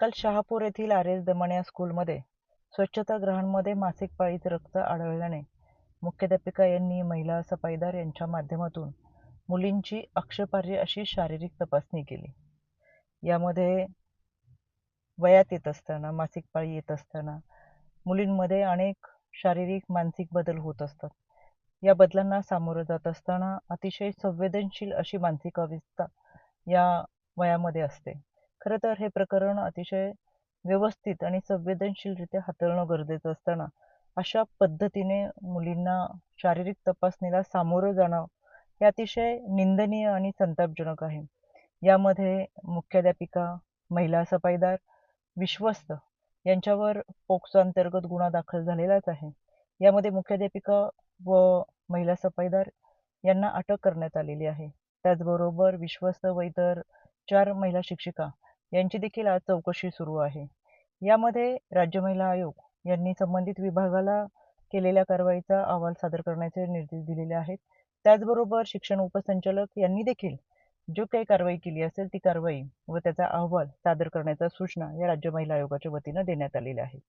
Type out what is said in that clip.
काल शहापूर येथील R S Daman स्कूलमध्ये स्वच्छतागृहांमध्ये मासिक पाळीत रक्त आढळल्याने मुख्याध्यापिका यांनी महिला सफाईदार यांच्या माध्यमातून मुलींची आक्षेपार्ह अशी शारीरिक तपासणी केली. यामध्ये वयात येत असताना मासिक पाळी येत असताना मुलींमध्ये अनेक शारीरिक मानसिक बदल होत असतात. या बदलांना सामोरं जात असताना अतिशय संवेदनशील अशी मानसिक अवस्था या वयामध्ये असते. खरं तर हे प्रकरण अतिशय व्यवस्थित आणि संवेदनशीलरित्या हाताळणं गरजेचं असताना अशा पद्धतीने मुलींना शारीरिक तपासणीला सामोरं जाणं हे अतिशय निंदनीय आणि संतापजनक आहे. यामध्ये मुख्याध्यापिका महिला सफाईदार विश्वस्त यांच्यावर पोक्सो अंतर्गत गुन्हा दाखल झालेलाच आहे. यामध्ये मुख्याध्यापिका व महिला सफाईदार यांना अटक करण्यात आलेली आहे. त्याचबरोबर विश्वस्त व इतर चार महिला शिक्षिका यांची देखील आज चौकशी सुरू आहे. यामध्ये राज्य महिला आयोग यांनी संबंधित विभागाला केलेल्या कारवाईचा अहवाल सादर करण्याचे निर्देश दिलेले आहेत. त्याचबरोबर शिक्षण उपसंचालक यांनी देखील जो काही कारवाई केली असेल ती कारवाई व त्याचा अहवाल सादर करण्याच्या सूचना या राज्य महिला आयोगाच्या वतीनं देण्यात आलेल्या आहेत.